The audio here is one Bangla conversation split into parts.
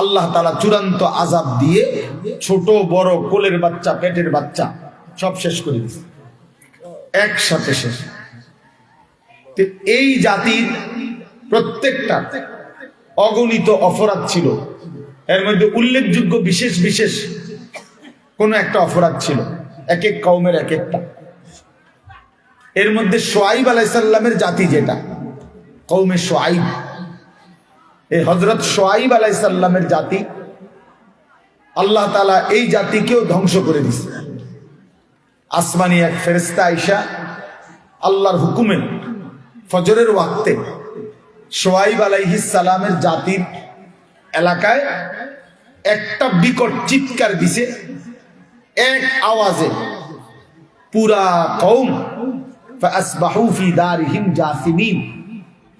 আল্লাহ তালা চূড়ান্ত আজাব দিয়ে ছোট, বড়, কোলের বাচ্চা, পেটের বাচ্চা সব শেষ করে দিয়েছে। একসাথে শেষ। এই জাতির প্রত্যেকটা অগণিত অপরাধ ছিল। এর মধ্যে উল্লেখযোগ্য বিশেষ বিশেষ কোন একটা অপরাধ ছিল। এক এক কৌমের এক একটা। এর মধ্যে সোয়াইব আলাইসাল্লামের জাতি যেটা কৌমে সোয়াইব। এই হজরত সোয়াইব আলাইসাল্লামের জাতি, আল্লাহ তালা এই জাতিকেও ধ্বংস করে দিছে। আসমানি এক ফেরেস্তা আইসা আল্লাহর হুকুমে ফজরের ওয়াক্তে সোয়াইব সালামের জাতির এলাকায় একটা বিকট চিৎকার দিছে, এক আওয়াজে, পুরা কৌম ফাসবাহু ফি দারিহিম জাসিমিন।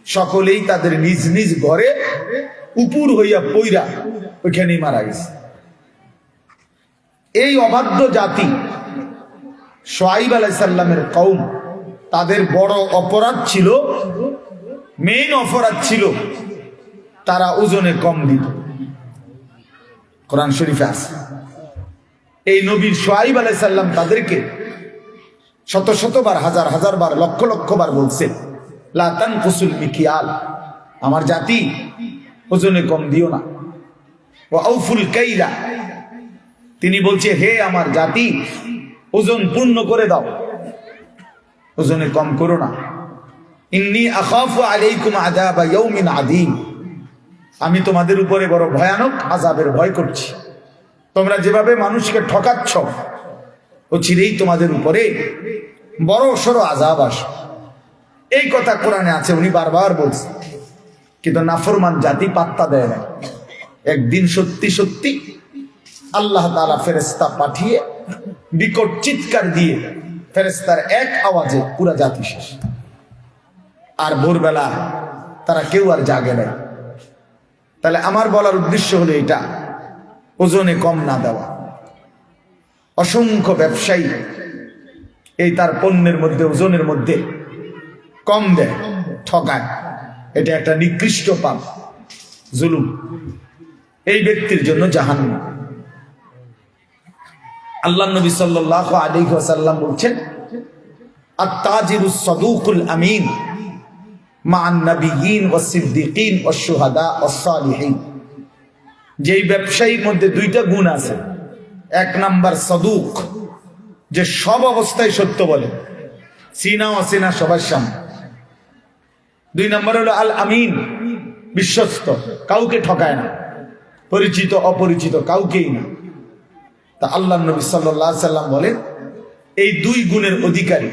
সকলেই তাদের নিজ নিজ ঘরে উপুর হইয়া পইরা ওইখানেই মারা গেছে। এই অবাধ্য জাতি সোয়াইব আলাইসাল্লামের কৌম তাদের বড় অপরাধ ছিল মেইন অপরাধ ছিল তারা ওজনে কম দিত। কোরআন শরীফে আছে। এই নবীর সোয়াইব আলাইসাল্লাম তাদেরকে শত শতবার, হাজার হাজার বার, লক্ষ লক্ষ বার বলছে লাতান কুসুল মিকিয়াল। আমার জাতি ওজনে কম দিও না। ও আউফুল কাইলা। তিনি বলছে, হে আমার জাতি, ওজন পূর্ণ করে দাও। ওজনে কম করো না। ইন্নি আখাফু আলাইকুম আযাবা ইয়াউমিন আযীম। আমি তোমাদের উপরে বড় ভয়ানক আযাবের ভয় করছি। তোমরা যেভাবে মানুষকে ঠকাচ্ছ ও চিরেই তোমাদের উপরে বড় সড়ো আজাব আসবে। এই কথা কোরআনে আছে, উনি বারবার বলছে। কিন্তু নাফরমান জাতি পাত্তা দেয় না। একদিন সত্যি সত্যি আল্লাহ তালা ফেরেস্তা পাঠিয়ে বিকট চিৎকার দিয়ে ফেরেস্তার এক আওয়াজে পুরা জাতি শেষ। আর ভোরবেলা তারা কেউ আর জাগে নাই। তাহলে আমার বলার উদ্দেশ্য হলো এটা, ওজনে কম না দেওয়া। অসংখ্য ব্যবসায়ী এই তার পণ্যের মধ্যে, ওজনের মধ্যে কম দেয়, ঠকায়। এটা একটা নিকৃষ্ট পাপ, জুলুম। এই ব্যক্তির জন্য জাহান্ন আল্লাহ নবী সাল্লাহ আলী সাল্লাম বলছেন, আত্তাজিরুস সদুকুল আমিন যেই ব্যবসায়ীর মধ্যে দুইটা গুণ আছে। এক নাম্বার সদুক, যে সব অবস্থায় সত্য বলে। সিনা অসিনা সবার সামনে। দুই নম্বর হলো আল আমিন বিশ্বস্ত, কাউকে ঠকায় না। পরিচিত, অপরিচিত কাউকেই না। তা আল্লাহ নবী সাল্লাহ সাল্লাম বলেন, এই দুই গুণের অধিকারী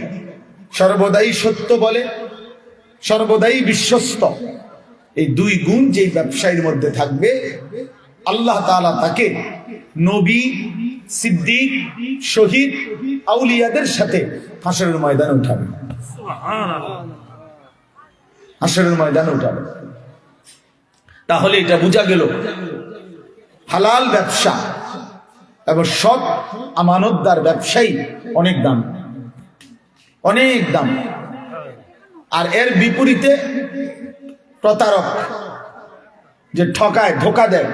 সর্বদাই সত্য বলে, সর্বদাই বিশ্বস্ত। এই দুই গুণ যেই ব্যবসায়ীর মধ্যে থাকবে, আল্লাহ তাআলা তাকে নবী, সিদ্দিক, শহীদ, আউলিয়াদের সাথে হাসরের ময়দানে উঠাবে। হাসরের ময়দানে উঠাবে। তাহলে এটা বোঝা গেল। হালাল ব্যবসা এবং সৎ আমানতদার ব্যবসায়ী অনেক দাম। অনেক দাম। আর এর বিপরীতে প্রতারক যে ঠকায় ধোকা দেয়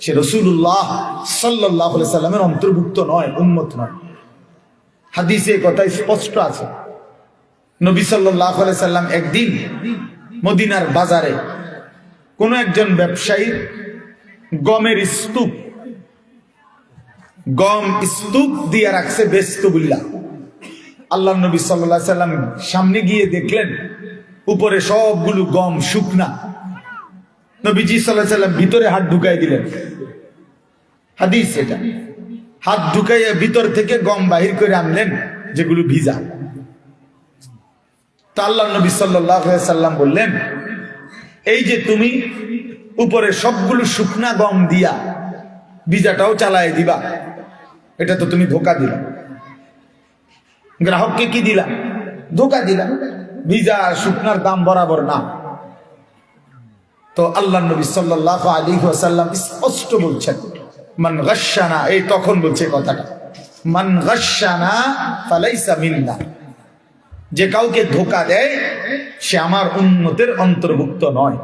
সে রসুল্লাহ সাল্লাহ সাল্লামের অন্তর্ভুক্ত নয় উন্মত নয়। হাদিসে কথাই স্পষ্ট আছে। নবী সাল্লাম একদিন মদিনার বাজারে কোন একজন ব্যবসায়ী গমের স্তূপ, গম স্তূপ দিয়ে রাখছে বেস্তবুল্লাহ। আল্লাহ নবী সাল্লাহ সাল্লাম সামনে গিয়ে দেখলেন, উপরে সবগুলো গম শুকনা। নবীজি সাল্লাহ সাল্লাম ভিতরে হাত ঢুকাই দিলেন। হাদিস এটা। হাত ঢুকাইয়া ভিতর থেকে গম বাহির করে আনলেন, যেগুলো ভিজা। তা আল্লাহ নবী সাল্লাম বললেন, এই যে তুমি উপরে সবগুলো শুকনা গম দিয়া ভিজাটাও চালায় দিবা, এটা তো তুমি ধোকা দিলা। গ্রাহককে কি দিলা? ধোকা দিলা। ভিজা শুকনার দাম বরাবর না। তো আল্লাহ নবী সাল্লাহ আলী সাল্লাম স্পষ্ট বলছেন, মান গাসানা এই তখন বলছে কথাটা, মান গাসানা ফালাইসা মিল্লা। যে কাউকে ধোকা দেয়, সে আমার উন্নতের অন্তর্ভুক্ত নয়।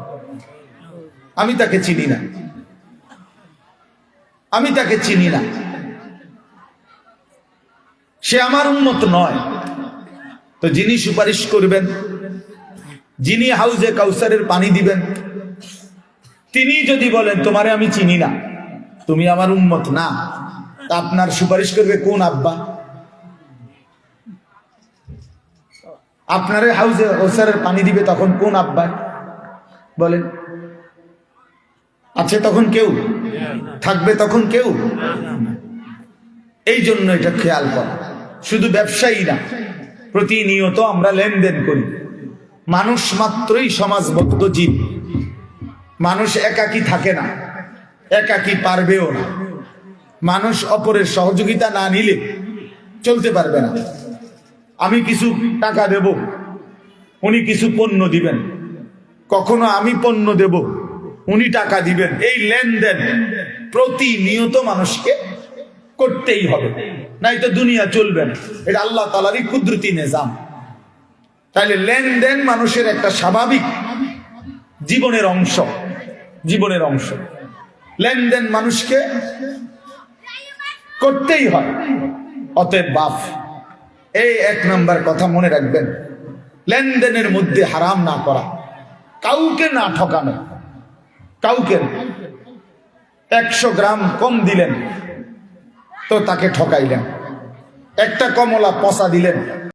আমি তাকে চিনি না। আমি তাকে চিনি না। সে আমার উন্নত নয়। তো যিনি সুপারিশ করবেন, যিনি হাউজে কাউসারের পানি দিবেন, তিনি যদি বলেন, তোমারে আমি চিনি না, তুমি আমার উন্মত না আপনার সুপারিশ করবে কোন আব্বা? আপনারে হাউজে ওসারের পানি দিবে তখন কোন আব্বা? বলেন। আছে তখন কেউ? থাকবে তখন কেউ? এই জন্য এটা খেয়াল করা। শুধু ব্যবসায়ী না, প্রতিনিয়ত আমরা লেনদেন করি। মানুষ মাত্রই সমাজবদ্ধ জীব। মানুষ একাকি থাকে না, একাকি পারবেও না। মানুষ অপরের সহযোগিতা না নিলে চলতে পারবে না। আমি কিছু টাকা দেব। উনি কিছু পণ্য দিবেন। কখনো আমি পণ্য দেব, উনি টাকা দিবেন। এই লেনদেন প্রতিনিয়ত মানুষকে করতেই হবে। নাই তো দুনিয়া চলবে না। এটা আল্লাহ তালারই কুদরতি নিজাম। তাইলে লেনদেন মানুষের একটা স্বাভাবিক জীবনের অংশ। জীবনের অংশ। লেনদেন মানুষকে করতেই হয়। অতএব বাপ এই এক নাম্বার কথা মনে রাখবেন। লেনদেনের মধ্যে হারাম না করা। কাউকে না ঠকানো। কাউকে একশো গ্রাম কম দিলেন, তো তাকে ঠকাইলেন। একটা কমলা পচা দিলেন।